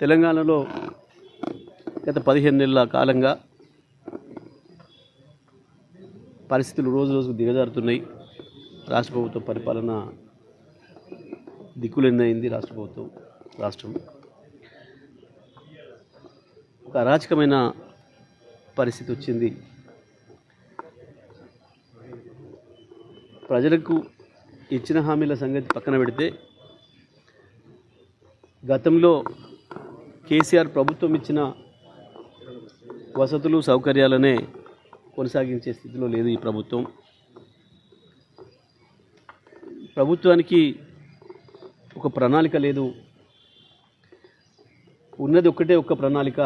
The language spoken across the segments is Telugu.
తెలంగాణలో గత పదిహేను నెలల కాలంగా పరిస్థితులు రోజు రోజుకు దిగజారుతున్నాయి. రాష్ట్ర ప్రభుత్వ పరిపాలన దిక్కులెన్నైంది రాష్ట్ర ప్రభుత్వం రాష్ట్రం. ఒక అరాచకమైన పరిస్థితి వచ్చింది. ప్రజలకు ఇచ్చిన హామీల సంగతి పక్కన పెడితే గతంలో కేసీఆర్ ప్రభుత్వం ఇచ్చిన వసతులు సౌకర్యాలనే కొనసాగించే స్థితిలో లేదు ఈ ప్రభుత్వం. ప్రభుత్వానికి ఒక ప్రణాళిక లేదు. ఉన్నది ఒక్కటే ఒక్క ప్రణాళిక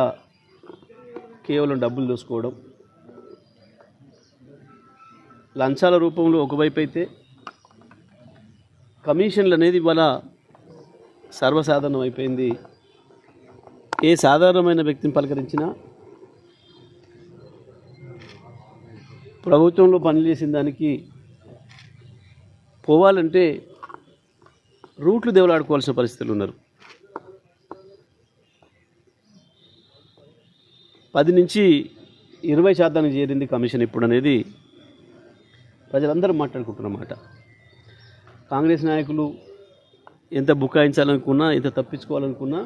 కేవలం డబ్బులు దోసుకోవడం. లంచాల రూపంలో ఒకవైపు అయితే కమిషన్లు అనేది ఇవాళ సర్వసాధారణం అయిపోయింది ఏ సాధారణమైన వ్యక్తిని పలకరించినా ప్రభుత్వంలో పనిచేసిన దానికి పోవాలంటే రూట్లు దేవులాడుకోవాల్సిన పరిస్థితులు ఉన్నారు. పది నుంచి ఇరవై శాతానికి చేరింది కమిషన్ ఇప్పుడు అనేది ప్రజలందరూ మాట్లాడుకుంటున్నమాట కాంగ్రెస్ నాయకులు ఎంత బుకాయించాలనుకున్నా ఎంత తప్పించుకోవాలనుకున్నా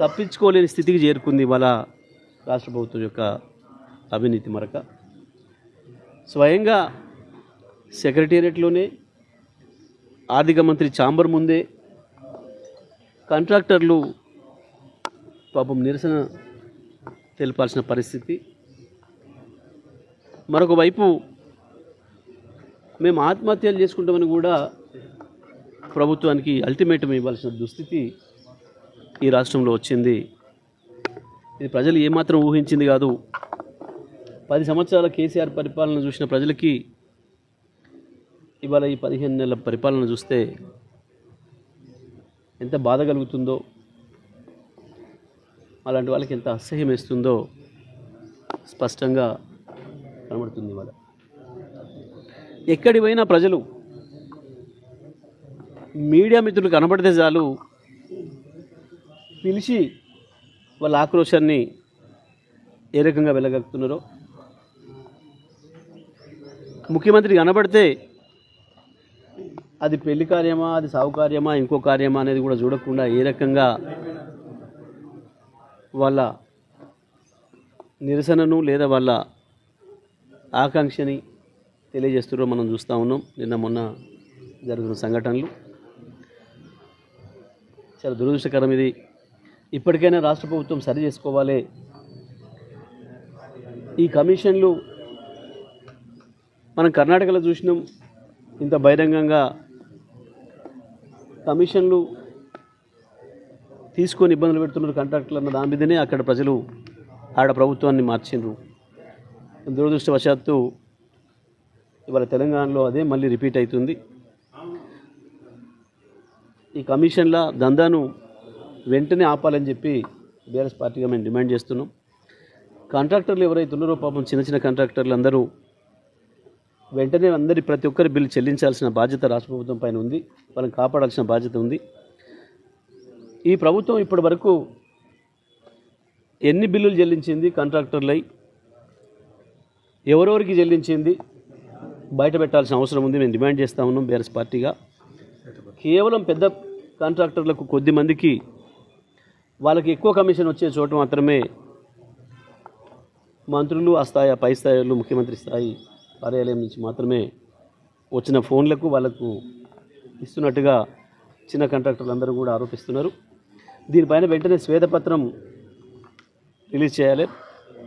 తప్పించుకోలేని స్థితికి చేరుకుంది ఇవాళ రాష్ట్ర ప్రభుత్వం యొక్క అవినీతి మరక. స్వయంగా సెక్రటేరియట్లోనే ఆర్థిక మంత్రి చాంబర్ ముందే కాంట్రాక్టర్లు పాపం నిరసన తెలపాల్సిన పరిస్థితి. మరొక వైపు మేము ఆత్మహత్యలు చేసుకుంటామని కూడా ప్రభుత్వానికి అల్టిమేటం ఇవ్వాల్సిన దుస్థితి ఈ రాష్ట్రంలో వచ్చింది. ఇది ప్రజలు ఏమాత్రం ఊహించింది కాదు. పది సంవత్సరాల కేసీఆర్ పరిపాలన చూసిన ప్రజలకి ఇవాళ ఈ పదిహేను నెలల పరిపాలన చూస్తే ఎంత బాధ కలుగుతుందో అలాంటి వాళ్ళకి ఎంత అసహ్యం వేస్తుందో స్పష్టంగా కనబడుతుంది ఇవాళ. ఎక్కడి పోయినా ప్రజలు మీడియా మిత్రులు కనబడితే చాలు పిలిచి వాళ్ళ ఆక్రోశాన్ని ఏ రకంగా వెళ్ళగలుగుతున్నారో ముఖ్యమంత్రి కనబడితే అది పెళ్ళి కార్యమా అది సాగు కార్యమా ఇంకో కార్యమా అనేది కూడా చూడకుండా ఏ రకంగా వాళ్ళ నిరసనను లేదా వాళ్ళ ఆకాంక్షని తెలియజేస్తున్నారో మనం చూస్తూ ఉన్నాం. నిన్న మొన్న జరుగుతున్న సంఘటనలు. చాలా దురదృష్టకరం ఇది. ఇప్పటికైనా రాష్ట్ర ప్రభుత్వం సరి చేసుకోవాలి. ఈ కమిషన్లు మనం కర్ణాటకలో చూసినాం ఇంత బహిరంగంగా. కమిషన్లు తీసుకొని ఇబ్బందులు పెడుతున్నారు కాంట్రాక్టులు అన్న దాని మీదనే అక్కడ ప్రజలు ఆడ ప్రభుత్వాన్ని మార్చిండ్రు. దురదృష్టవశాత్తు ఇవాళ తెలంగాణలో అదే మళ్ళీ రిపీట్ అవుతుంది. ఈ కమిషన్ల దందాను వెంటనే ఆపాలని చెప్పి బీఆర్ఎస్ పార్టీగా మేము డిమాండ్ చేస్తున్నాం. కాంట్రాక్టర్లు ఎవరైతే ఉన్నారో పాపం చిన్న చిన్న కాంట్రాక్టర్లు అందరూ వెంటనే అందరి ప్రతి ఒక్కరి బిల్లు చెల్లించాల్సిన బాధ్యత రాష్ట్ర ప్రభుత్వం పైన ఉంది. వాళ్ళని కాపాడాల్సిన బాధ్యత ఉంది. ఈ ప్రభుత్వం ఇప్పటి వరకు ఎన్ని బిల్లులు చెల్లించింది కాంట్రాక్టర్లై? ఎవరెవరికి చెల్లించింది? బయట పెట్టాల్సిన అవసరం ఉంది. మేము డిమాండ్ చేస్తా ఉన్నాం బీఆర్ఎస్ పార్టీగా. కేవలం పెద్ద కాంట్రాక్టర్లకు కొద్ది మందికి వాళ్ళకి ఎక్కువ కమిషన్ వచ్చే చోట మాత్రమే మంత్రులు ఆ స్థాయి పై స్థాయిలో ముఖ్యమంత్రి స్థాయి కార్యాలయం నుంచి మాత్రమే వచ్చిన ఫోన్లకు వాళ్ళకు ఇస్తున్నట్టుగా చిన్న కాంట్రాక్టర్లు అందరూ కూడా ఆరోపిస్తున్నారు. దీనిపైన వెంటనే శ్వేతపత్రం రిలీజ్ చేయాలి.